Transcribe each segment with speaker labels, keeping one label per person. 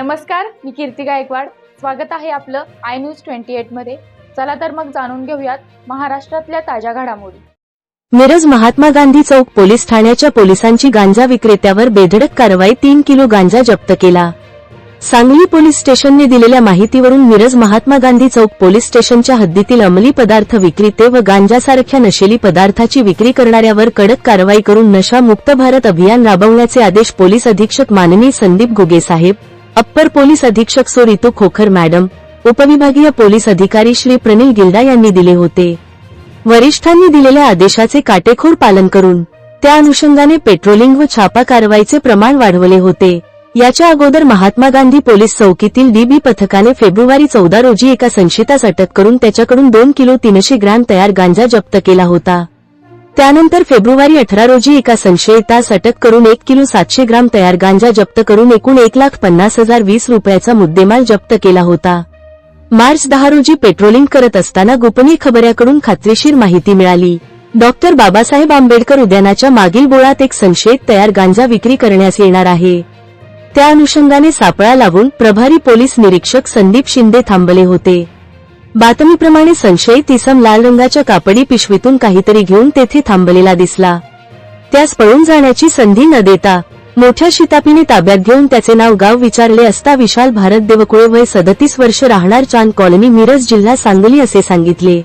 Speaker 1: नमस्कार मी कीर्ती गायकवाड. स्वागत आहे आपलं आय न्यूज ट्वेंटी एटमध्ये. चला तर मग जाणून घेऊयात महाराष्ट्रातल्या ताज्या घडामोडी.
Speaker 2: मिरज महात्मा गांधी चौक पोलीस ठाण्याच्या पोलिसांची गांजा विक्रेत्यावर बेधडक कारवाई तीन किलो गांजा जप्त केला. सांगली पोलीस स्टेशनने दिलेल्या माहितीवरून मिरज महात्मा गांधी चौक पोलीस स्टेशनच्या हद्दीतील अंमली पदार्थ विक्रेते व गांजासारख्या नशेली पदार्थाची विक्री करणाऱ्यावर कडक कारवाई करून नशा मुक्त भारत अभियान राबवण्याचे आदेश पोलीस अधीक्षक माननीय संदीप घुगे साहेब अप्पर पोलीस अधीक्षक सो रितू खोखर मॅडम उपविभागीय पोलीस अधिकारी श्री प्रनिल गिल्डा यांनी दिले होते. वरिष्ठांनी दिलेल्या आदेशाचे काटेखोर पालन करून त्या अनुषंगाने पेट्रोलिंग व छापा कारवाईचे प्रमाण वाढवले होते. याच्या अगोदर महात्मा गांधी पोलीस चौकीतील डीबी पथकाने फेब्रुवारी चौदा रोजी एका संशयितास अटक करून त्याच्याकडून दोन किलो तीनशे ग्रॅम तयार गांजा जप्त केला होता. त्यानंतर फेब्रुवारी अठरा रोजी एका संशयितास अटक करून एक किलो सातशे ग्राम तयार गांजा जप्त करून एकूण एक लाख पन्नास हजार वीस रुपयाचा मुद्देमाल जप्त केला होता. मार्च दहा रोजी पेट्रोलिंग करत असताना गोपनीय खबऱ्याकडून खात्रीशीर माहिती मिळाली. डॉक्टर बाबासाहेब आंबेडकर उद्यानाच्या मागील बोळात एक संशयित तयार गांजा विक्री करण्यास येणार आहे. त्या अनुषंगाने सापळा लावून प्रभारी पोलीस निरीक्षक संदीप शिंदे थांबले होते. बातमीप्रमाणे संशयित इसम लाल रंगाच्या कापडी पिशवीतून काहीतरी घेऊन तेथे थांबलेला दिसला. त्यास पळून जाण्याची संधी न देता मोठ्या शितापीने ताब्यात घेऊन त्याचे नाव गाव विचारले असता विशाल भारत देवकुळे वय सदतीस वर्ष राहणार चांद कॉलनी मिरज जिल्हा सांगली असे सांगितले.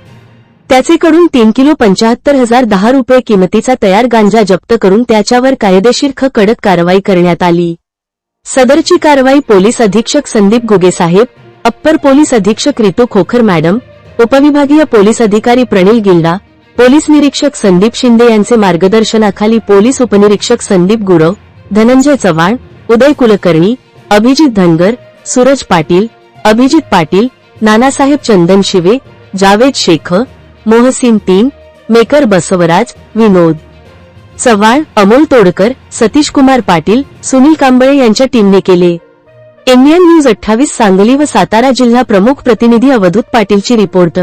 Speaker 2: त्याचेकडून तीन किलो पंचाहत्तर हजार दहा रुपये किमतीचा तयार गांजा जप्त करून त्याच्यावर कायदेशीर ख कडक कारवाई करण्यात आली. सदरची कारवाई पोलीस अधीक्षक संदीप गुगे साहेब अप्पर पोलीस अधीक्षक रितू खोखर मॅडम उपविभागीय पोलीस अधिकारी प्रणिल गिल्डा पोलीस निरीक्षक संदीप शिंदे यांचे मार्गदर्शनाखाली पोलीस उपनिरीक्षक संदीप गुरव धनंजय चव्हाण उदय कुलकर्णी अभिजित धनगर सूरज पाटील अभिजित पाटील नानासाहेब चंदन शिवे जावेद शेख मोहसिन तीन मेकर बसवराज विनोद चव्हाण अमोल तोडकर सतीश कुमार पाटील सुनील कांबळे यांच्या टीमने केले. इंडियन न्यूज अठ्ठावीस सांगली व सातारा जिल्हा प्रमुख प्रतिनिधी अवधूत पाटीलची रिपोर्ट.